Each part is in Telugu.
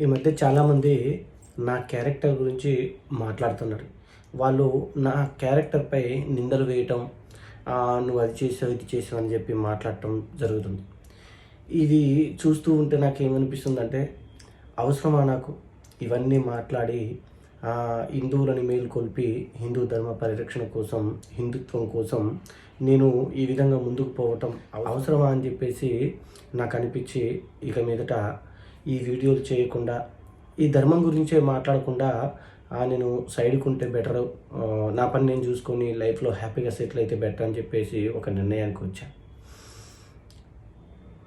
ఈ మధ్య చాలామంది నా క్యారెక్టర్ గురించి మాట్లాడుతున్నారు. వాళ్ళు నా క్యారెక్టర్పై నిందలు వేయటం నువ్వు అది చేసావు ఇది చేసావు అని చెప్పి మాట్లాడటం జరుగుతుంది. ఇది చూస్తూ ఉంటే నాకు ఏమనిపిస్తుందంటే అవసరమా నాకు? ఇవన్నీ మాట్లాడి హిందువులని మేలుకొల్పి హిందూ ధర్మ పరిరక్షణ కోసం హిందుత్వం కోసం నేను ఈ విధంగా ముందుకు పోవటం అవసరమా అని చెప్పేసి నాకు అనిపించి ఇక మీదట ఈ వీడియోలు చేయకుండా ఈ ధర్మం గురించే మాట్లాడకుండా ఆ, నేను సైడ్కి ఉంటే బెటర్ నా పని నేను చూసుకొని లైఫ్లో హ్యాపీగా సెటిల్ అయితే బెటర్ అని చెప్పేసి ఒక నిర్ణయానికి వచ్చా.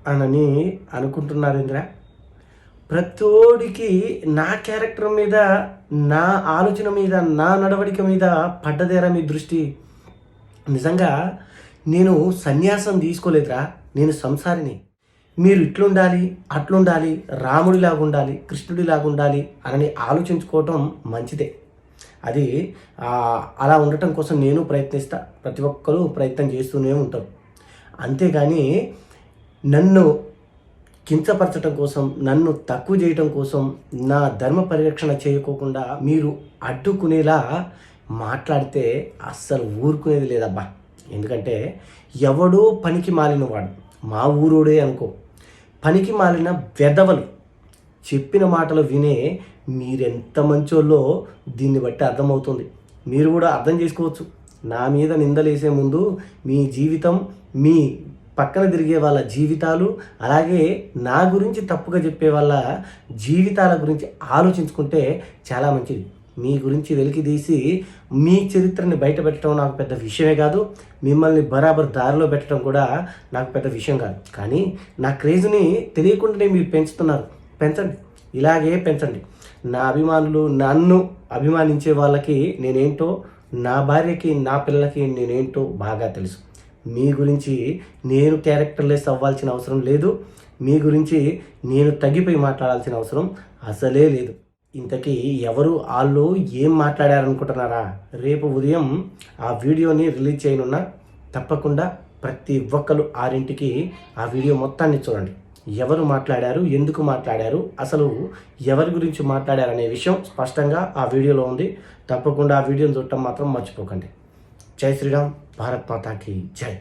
అనని అనుకుంటున్నారేంద్రా ప్రతోడికి నా క్యారెక్టర్ మీద నా ఆలోచన మీద నా నడవడిక మీద పడ్డదేరా మీ దృష్టి? నిజంగా నేను సన్యాసం తీసుకోలేదురా. నేను సంసారిని. మీరు ఇట్లుండాలి అట్లుండాలి రాముడిలాగా ఉండాలి కృష్ణుడిలాగా ఉండాలి అని ఆలోచించుకోవటం మంచిదే. అది అలా ఉండటం కోసం నేను ప్రయత్నిస్తా ప్రతి ఒక్కరూ ప్రయత్నం చేస్తూనే ఉంటారు. అంతేగాని నన్ను కించపరచడం కోసం నన్ను తక్కువ చేయటం కోసం నా ధర్మ పరిరక్షణ చేయకోకుండా మీరు అడ్డుకునేలా మాట్లాడితే అస్సలు ఊరుకునేది లేదబ్బా. ఎందుకంటే ఎవడో పనికి మాలినవాడు మా ఊరోడే అనుకో. పనికి మాలిన వెధవలు చెప్పిన మాటలు వినే మీరెంత మంచోళ్ళో దీన్ని బట్టి అర్థమవుతుంది. మీరు కూడా అర్థం చేసుకోవచ్చు. నా మీద నిందలేసే ముందు మీ జీవితం మీ పక్కన తిరిగే వాళ్ళ జీవితాలు అలాగే నా గురించి తప్పుగా చెప్పే వాళ్ళ జీవితాల గురించి ఆలోచించుకుంటే చాలా మంచిది. మీ గురించి వెలికి తీసి మీ చరిత్రని బయట పెట్టడం నాకు పెద్ద విషయమే కాదు. మిమ్మల్ని బరాబర్ దారిలో పెట్టడం కూడా నాకు పెద్ద విషయం కాదు. కానీ నా క్రేజ్ని తెలియకుండానే మీరు పెంచుతున్నారు. పెంచండి. ఇలాగే పెంచండి. నా అభిమానులు నన్ను అభిమానించే వాళ్ళకి నేనేంటో నా భార్యకి నా పిల్లలకి నేనేంటో బాగా తెలుసు. మీ గురించి నేను క్యారెక్టర్లెస్ అవ్వాల్సిన అవసరం లేదు. మీ గురించి నేను తగ్గిపోయి మాట్లాడాల్సిన అవసరం అసలే లేదు. ఇంతకీ ఎవరు వాళ్ళు ఏం మాట్లాడారనుకుంటున్నారా? రేపు ఉదయం ఆ వీడియోని రిలీజ్ చేయనున్నా తప్పకుండా ప్రతి ఒక్కరు ఆరింటికి ఆ వీడియో మొత్తాన్ని చూడండి. ఎవరు మాట్లాడారు ఎందుకు మాట్లాడారు అసలు ఎవరి గురించి మాట్లాడారు అనే విషయం స్పష్టంగా ఆ వీడియోలో ఉంది. తప్పకుండా ఆ వీడియోని చూడటం మాత్రం మర్చిపోకండి. జై శ్రీరామ్ భారత్ మాతాకి జై.